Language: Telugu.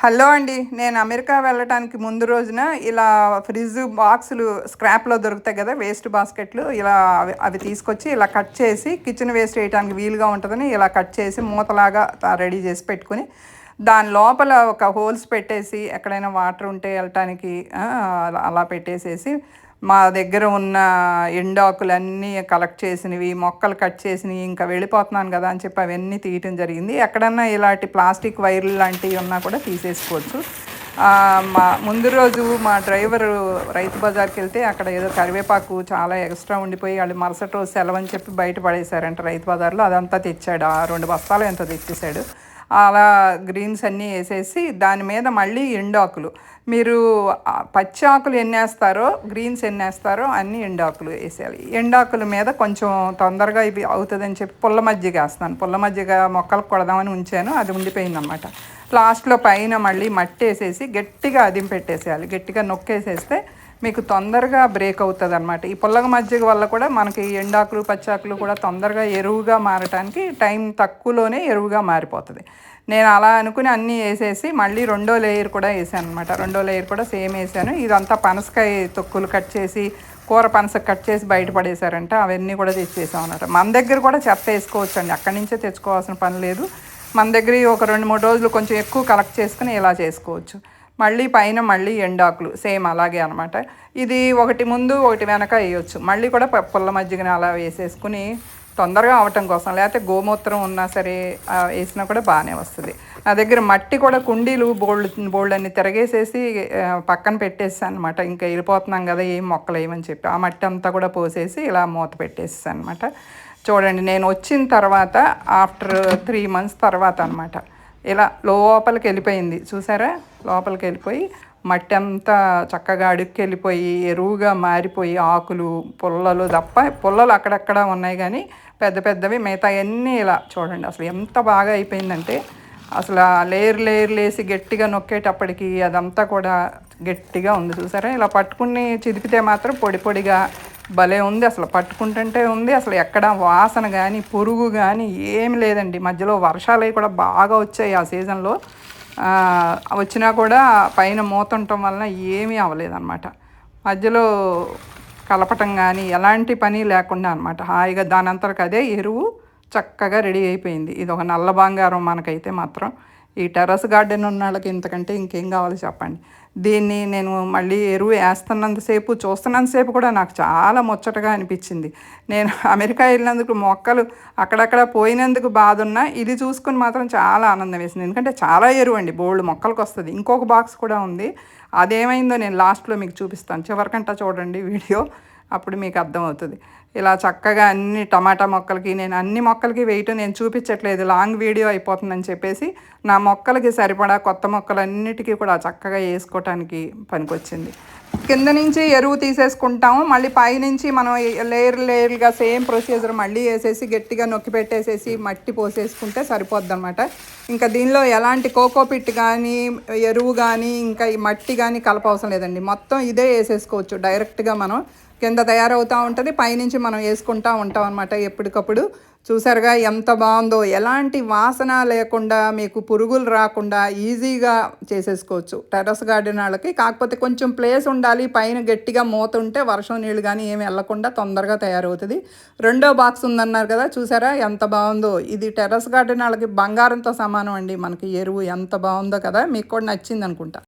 హలో అండి నేను అమెరికా వెళ్ళటానికి ముందు రోజున ఇలా ఫ్రిడ్జ్ బాక్సులు స్క్రాప్లో దొరుకుతాయి కదా వేస్ట్ బాస్కెట్లు ఇలా అవి అవి తీసుకొచ్చి ఇలా కట్ చేసి కిచెన్ వేస్ట్ వేయడానికి వీలుగా ఉంటుందని ఇలా కట్ చేసి మూతలాగా రెడీ చేసి పెట్టుకుని దాని లోపల ఒక హోల్స్ పెట్టేసి ఎక్కడైనా వాటర్ ఉంటే వెళ్ళటానికి అలా పెట్టేసేసి మా దగ్గర ఉన్న ఎండాకులన్నీ కలెక్ట్ చేసినవి మొక్కలు కట్ చేసినవి ఇంకా వెళ్ళిపోతున్నాను కదా అని చెప్పి అవన్నీ తీయటం జరిగింది. ఎక్కడన్నా ఇలాంటి ప్లాస్టిక్ వైర్లు లాంటివి ఉన్నా కూడా తీసేసుకోవచ్చు. మా ముందు రోజు మా డ్రైవర్ రైతు బజార్కి వెళ్తే అక్కడ ఏదో కరివేపాకు చాలా ఎక్స్ట్రా ఉండిపోయి వాళ్ళు మరుసటి రోజు సెలవు అని చెప్పి బయట పడేశారంట రైతు బజార్లో. అదంతా తెచ్చాడు. ఆ రెండు బస్తాలు ఎంత తెచ్చేసాడు అలా గ్రీన్స్ అన్నీ వేసేసి దాని మీద మళ్ళీ ఎండాకులు. మీరు పచ్చి ఆకులు ఎన్ని వేస్తారో గ్రీన్స్ ఎన్ని వేస్తారో అన్ని ఎండాకులు వేసేయాలి. ఎండాకుల మీద కొంచెం తొందరగా ఇవి అవుతుందని చెప్పి పుల్ల మజ్జిగ వేస్తాను పుల్ల మజ్జిగ మొక్కలకు కొడదామని ఉంచాను. అది ఉండిపోయిందన్నమాట. లాస్ట్లో పైన మళ్ళీ మట్టి వేసేసి గట్టిగా అదిం పెట్టేసేయాలి గట్టిగా నొక్కేసేస్తే మీకు తొందరగా బ్రేక్ అవుతుంది అనమాట ఈ పుల్లగ మజ్జిగ వల్ల కూడా మనకి ఎండాకులు పచ్చాకులు కూడా తొందరగా ఎరువుగా మారటానికి టైం తక్కువలోనే ఎరువుగా మారిపోతుంది. నేను అలా అనుకుని అన్నీ వేసేసి మళ్ళీ రెండో లేయర్ కూడా వేసాను అనమాట రెండో లేయర్ కూడా సేమ్ వేసాను. ఇదంతా పనసకాయ తొక్కులు కట్ చేసి కూర పనస కట్ చేసి బయటపడేశారంటే అవన్నీ కూడా తెచ్చేసాం అనమాట మన దగ్గర కూడా చెత్త వేసుకోవచ్చు అండి అక్కడి నుంచే తెచ్చుకోవాల్సిన పని లేదు. మన దగ్గర ఒక రెండు మూడు రోజులు కొంచెం ఎక్కువ కలెక్ట్ చేసుకుని ఇలా చేసుకోవచ్చు. మళ్ళీ పైన మళ్ళీ ఎండాకులు సేమ్ అలాగే అనమాట ఇది ఒకటి ముందు ఒకటి వెనక వేయొచ్చు. మళ్ళీ కూడా పుల్ల మజ్జిగని అలా వేసేసుకుని తొందరగా అవటం కోసం లేకపోతే గోమూత్రం ఉన్నా సరే వేసినా కూడా బాగానే వస్తుంది. నా దగ్గర మట్టి కూడా కుండీలు బోల్డ్ బోల్డ్ అన్ని తిరగేసేసి పక్కన పెట్టేసాను అనమాట ఇంకా వెళ్ళిపోతున్నాం కదా ఏం మొక్కలు వేయమని చెప్పి. ఆ మట్టి అంతా కూడా పోసేసి ఇలా మూత పెట్టేసి అనమాట చూడండి నేను వచ్చిన తర్వాత ఆఫ్టర్ త్రీ మంత్స్ తర్వాత అనమాట ఇలా లోపలికి వెళ్ళిపోయింది. చూసారా? లోపలికి వెళ్ళిపోయి మట్టి అంతా చక్కగా అడుక్కి వెళ్ళిపోయి ఎరువుగా మారిపోయి ఆకులు పుల్లలు తప్ప పుల్లలు అక్కడక్కడ ఉన్నాయి కానీ పెద్ద పెద్దవి మిగతా అన్నీ ఇలా చూడండి. అసలు ఎంత బాగా అయిపోయిందంటే అసలు ఆ లేయర్ లేయర్ లేసి గట్టిగా నొక్కేటప్పటికి అదంతా కూడా గట్టిగా ఉంది. చూసారా? ఇలా పట్టుకుని చిదిపితే మాత్రం పొడి పొడిగా భలే ఉంది అసలు పట్టుకుంటుంటే ఉంది అసలు ఎక్కడ వాసన కానీ పురుగు కానీ ఏమి లేదండి. మధ్యలో వర్షాలు కూడా బాగా వచ్చాయి ఆ సీజన్లో. వచ్చినా కూడా పైన మూతుండటం వలన ఏమీ అవ్వలేదన్నమాట. మధ్యలో కలపటం కానీ ఎలాంటి పని లేకుండా అనమాట హాయిగా దాని అంతరకు అదే ఎరువు చక్కగా రెడీ అయిపోయింది. ఇది ఒక నల్ల బంగారం మనకైతే మాత్రం. ఈ టెర్రస్ గార్డెన్ ఉన్న వాళ్ళకి ఇంతకంటే ఇంకేం కావాలి చెప్పండి. దీన్ని నేను మళ్ళీ ఎరువు వేస్తున్నంతసేపు చూస్తున్నంతసేపు కూడా నాకు చాలా ముచ్చటగా అనిపించింది. నేను అమెరికా వెళ్ళినందుకు మొక్కలు అక్కడక్కడ పోయినందుకు బాధ ఉన్నా ఇది చూసుకుని మాత్రం చాలా ఆనందం వేసింది. ఎందుకంటే చాలా ఎరువు అండి బోల్డ్ మొక్కలకు వస్తుంది. ఇంకొక బాక్స్ కూడా ఉంది. అదేమైందో నేను లాస్ట్లో మీకు చూపిస్తాను. చివరికంటా చూడండి వీడియో. అప్పుడు మీకు అర్థమవుతుంది. ఇలా చక్కగా అన్ని టమాటా మొక్కలకి నేను అన్ని మొక్కలకి వేయటం నేను చూపించట్లేదు. లాంగ్ వీడియో అయిపోతుందని చెప్పేసి నా మొక్కలకి సరిపడా కొత్త మొక్కలన్నిటికీ కూడా చక్కగా వేసుకోవటానికి పనికొచ్చింది. కింద నుంచి ఎరువు తీసేసుకుంటాము. మళ్ళీ పైనుంచి మనం లేయర్ లేయర్గా సేమ్ ప్రొసీజర్ మళ్ళీ వేసేసి గట్టిగా నొక్కి పెట్టేసేసి మట్టి పోసేసుకుంటే సరిపోద్ది అనమాట ఇంకా దీనిలో ఎలాంటి కోకోపిట్ కానీ ఎరువు కానీ ఇంకా ఈ మట్టి కానీ కలపవసరం లేదండి. మొత్తం ఇదే వేసేసుకోవచ్చు. డైరెక్ట్గా మనం కింద తయారవుతూ ఉంటుంది పైనుంచి మనం వేసుకుంటూ ఉంటాం అనమాట ఎప్పటికప్పుడు. చూసారుగా ఎంత బాగుందో ఎలాంటి వాసన లేకుండా మీకు పురుగులు రాకుండా ఈజీగా చేసేసుకోవచ్చు. టెర్రస్ గార్డెన్ వాళ్ళకి కాకపోతే కొంచెం ప్లేస్ ఉండాలి పైన గట్టిగా మూత ఉంటే వర్షం నీళ్ళు కానీ ఏమి వెళ్ళకుండా తొందరగా తయారవుతుంది. రెండో బాక్స్ ఉందన్నారు కదా చూసారా ఎంత బాగుందో. ఇది టెర్రస్ గార్డెన్ వాళ్ళకి బంగారంతో సమానం అండి మనకి ఎరువు ఎంత బాగుందో కదా మీకు కూడా నచ్చింది అనుకుంటా